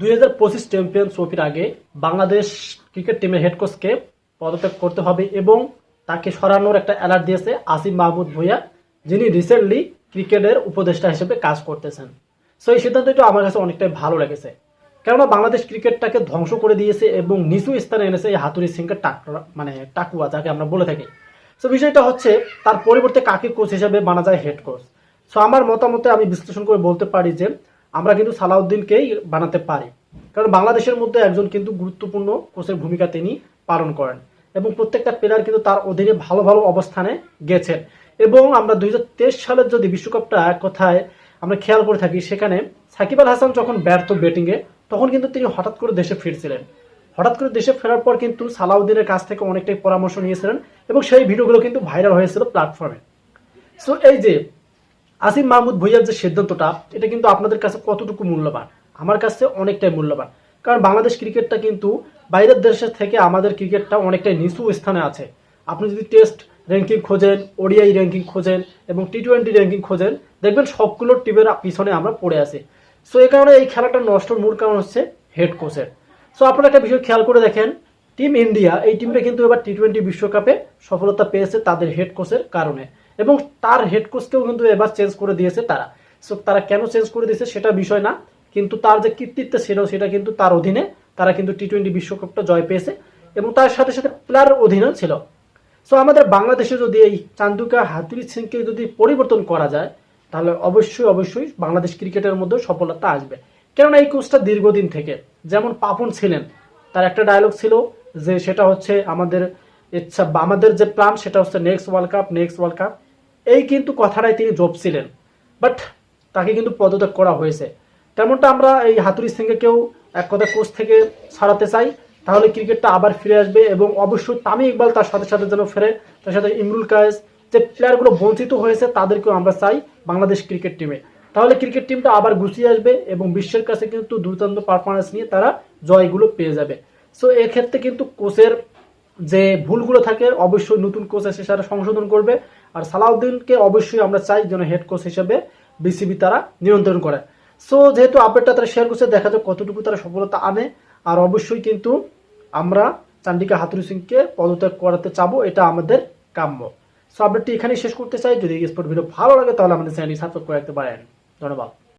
দুই হাজার পঁচিশ চ্যাম্পিয়ন ট্রফির আগে বাংলাদেশ ক্রিকেট টিমের হেড কোচকে পদত্যাগ করতে হবে এবং তাকে সরানোর একটা অ্যালার্ট দিয়েছে আসিম মাহমুদ ভুইয়া, যিনি রিসেন্টলি ক্রিকেটের উপদেষ্টা হিসেবে কাজ করতেছেন। সো এই সিদ্ধান্তটা আমার কাছে অনেকটাই ভালো লেগেছে। কেননা বাংলাদেশ ক্রিকেটটাকে ধ্বংস করে দিয়েছে এবং নিচু স্থানে এনেছে এই হাতুরি সিংকে টাকরা মানে টাকুয়া, যাকে আমরা বলে থাকি। সো বিষয়টা হচ্ছে তার পরিবর্তে কাকে কোচ হিসেবে মানা যায় হেড কোচ সো আমার মতামতে আমি বিশ্লেষণ করে বলতে পারি যে আমরা কিন্তু সালাউদ্দিনকেই বানাতে পারি। কারণ বাংলাদেশের মধ্যে একজন কিন্তু গুরুত্বপূর্ণ কোচের ভূমিকা তিনি পালন করেন এবং প্রত্যেকটা প্লেয়ার কিন্তু তার অধীনে ভালো ভালো অবস্থানে গেছেন। এবং আমরা দুই সালের যদি বিশ্বকাপটা কথায় আমরা খেয়াল করে থাকি, সেখানে সাকিব আল হাসান যখন ব্যর্থ ব্যাটিংয়ে তখন কিন্তু তিনি হঠাৎ করে দেশে ফিরছিলেন। হঠাৎ করে দেশে ফেরার পর কিন্তু সালাউদ্দিনের কাছ থেকে অনেকটাই পরামর্শ নিয়েছিলেন এবং সেই ভিডিওগুলো কিন্তু ভাইরাল হয়েছিল প্ল্যাটফর্মে সো এই যে আসিম মাহমুদ ভুইয়ার যে সিদ্ধান্তটা, এটা কিন্তু আপনাদের কাছে কতটুকু মূল্যবান? আমার কাছে অনেকটাই মূল্যবান। কারণ বাংলাদেশ ক্রিকেটটা কিন্তু বাইরের দেশের থেকে আমাদের ক্রিকেটটা অনেকটাই নিচু স্থানে আছে। আপনি যদি টেস্ট র্যাঙ্কিং খোঁজেন, ওডিআই র্যাঙ্কিং খোঁজেন এবং টি টোয়েন্টি র্যাঙ্কিং খোঁজেন, দেখবেন সবগুলো টিমের পিছনে আমরা পড়ে আছি। সো এই কারণে এই খেলাটা নষ্টর মূল কারণ হচ্ছে হেড কোচের সো আপনারা একটা বিষয় খেয়াল করে দেখেন টিম ইন্ডিয়া এই টিমটা কিন্তু এবার টি টোয়েন্টি বিশ্বকাপে সফলতা পেয়েছে তাদের হেড কোচের কারণে। এবং তার হেড কোচকেও কিন্তু এবার চেঞ্জ করে দিয়েছে তারা। সো তারা কেন চেঞ্জ করে দিয়েছে সেটা বিষয় না, কিন্তু তার যে কৃতিত্ব ছিল সেটা কিন্তু তার অধীনে তারা কিন্তু টি টোয়েন্টি বিশ্বকাপটা জয় পেয়েছে এবং তার সাথে সাথে প্লেয়ারের অধীনেও ছিল। সো আমাদের বাংলাদেশে যদি এই চান্দুকা হাতুরি সিংকে যদি পরিবর্তন করা যায়, তাহলে অবশ্যই অবশ্যই বাংলাদেশ ক্রিকেটের মধ্যে সফলতা আসবে। কেননা এই কোচটা দীর্ঘদিন থেকে, যেমন পাপন ছিলেন, তার একটা ডায়লগ ছিল যে সেটা হচ্ছে আমাদের, ইচ্ছা, আমাদের যে প্ল্যান সেটা হচ্ছে next world cup next world cup এই কিন্তু কথাটাই তিনি জপছিলেন। বাট তাকে কিন্তু পদত্যাগ করা হয়েছে। তেমনটা আমরা এই হাতুরি কেউ এক কথা কোচ থেকে ছাড়াতে চাই। তাহলে ক্রিকেটটা আবার ফিরে আসবে এবং অবশ্যই তামি ইকবাল তার সাথে সাথে যেন ফেরে, তার সাথে ইমরুল কায়েস যে প্লেয়ারগুলো বঞ্চিত হয়েছে তাদেরকেও আমরা চাই বাংলাদেশ ক্রিকেট টিমে। তাহলে ক্রিকেট টিমটা আবার গুছিয়ে আসবে এবং বিশ্বের কাছে কিন্তু দুর্দান্ত পারফরমেন্স নিয়ে তারা জয়গুলো পেয়ে যাবে। সো এক্ষেত্রে কিন্তু কোচের যে ভুলগুলো থাকে, অবশ্যই নতুন কোচ এসে সেটা সংশোধন করবে। আর সালাউদ্দিনকে অবশ্যই আমরা চাই যেন হেড কোচ হিসেবে বিসিবি তারা নিয়ন্ত্রণ করে। সো যেহেতু আপডেটটা তারা শেয়ার করছে, দেখা যাক কতটুকু তারা সফলতা আনে। আর অবশ্যই কিন্তু আমরা চান্ডিকা হাতুরি সিংকে পদত্যাগ করাতে চাবো, এটা আমাদের কাম্য। সো আপডেটটি এখানেই শেষ করতে চাই। যদি স্পোর্ট ভিডিও ভালো লাগে, তাহলে আমাদের চ্যানেলটি সাবস্ক্রাইব করে রাখতে পারেন। ধন্যবাদ।